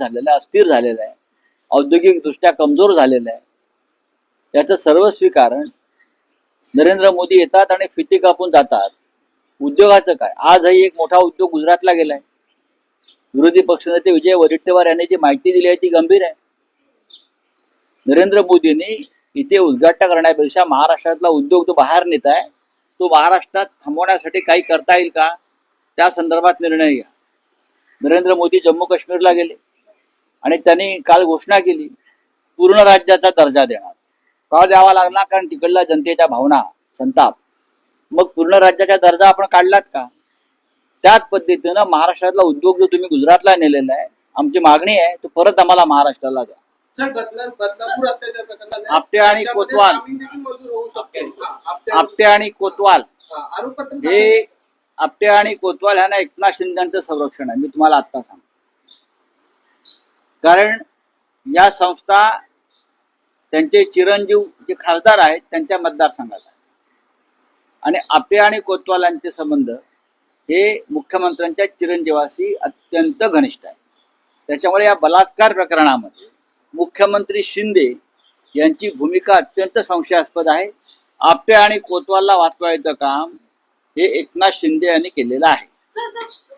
झालेला आहे अस्थिर झालेला आहे. औद्योगिकदृष्ट्या कमजोर झालेला आहे. याचं सर्व स्वीकारण नरेंद्र मोदी येतात आणि फिती कापून जातात. उद्योगाचं काय? आजही एक मोठा उद्योग गुजरातला गेलाय. विरोधी पक्षनेते विजय वडेट्टीवार यांनी जी माहिती दिली आहे ती गंभीर आहे. नरेंद्र मोदींनी इथे उद्घाटन करण्यापेक्षा महाराष्ट्रातला उद्योग तो बाहेर नेत आहे तो महाराष्ट्रात थांबवण्यासाठी काही करता येईल का? त्या संदर्भात निर्णय घ्या. नरेंद्र मोदी जम्मू काश्मीरला गेले. आणि त्यांनी काल घोषणा केली पूर्ण राज्याचा दर्जा देणार. का द्यावा लागला कारण तिकडल्या जनतेच्या भावना संताप. मग पूर्ण राज्याचा दर्जा आपण काढलात का? त्याच पद्धतीनं महाराष्ट्रातला उद्योग जो तुम्ही गुजरातला नेलेला आहे आमची मागणी आहे तो परत आम्हाला महाराष्ट्राला द्या. आपटे आणि कोतवाल. आपटे आणि- कोतवाल. हा, आपटे आणि कोतवाल ह्यांना एकनाथ शिंदेचं संरक्षण आहे. मी तुम्हाला आत्ता सांगतो. कारण या संस्था त्यांचे चिरंजीव जे खासदार आहेत त्यांच्या मतदारसंघात आहे. आणि आपे आणि कोतवाल यांचे संबंध हे मुख्यमंत्र्यांच्या चिरंजीवाशी अत्यंत घनिष्ठ आहे. त्याच्यामुळे या बलात्कार प्रकरणामध्ये मुख्यमंत्री शिंदे यांची भूमिका अत्यंत संशयास्पद आहे. आपे आणि कोतवालला वाचवायचं काम हे एकनाथ शिंदे यांनी केलेलं आहे. Sir sir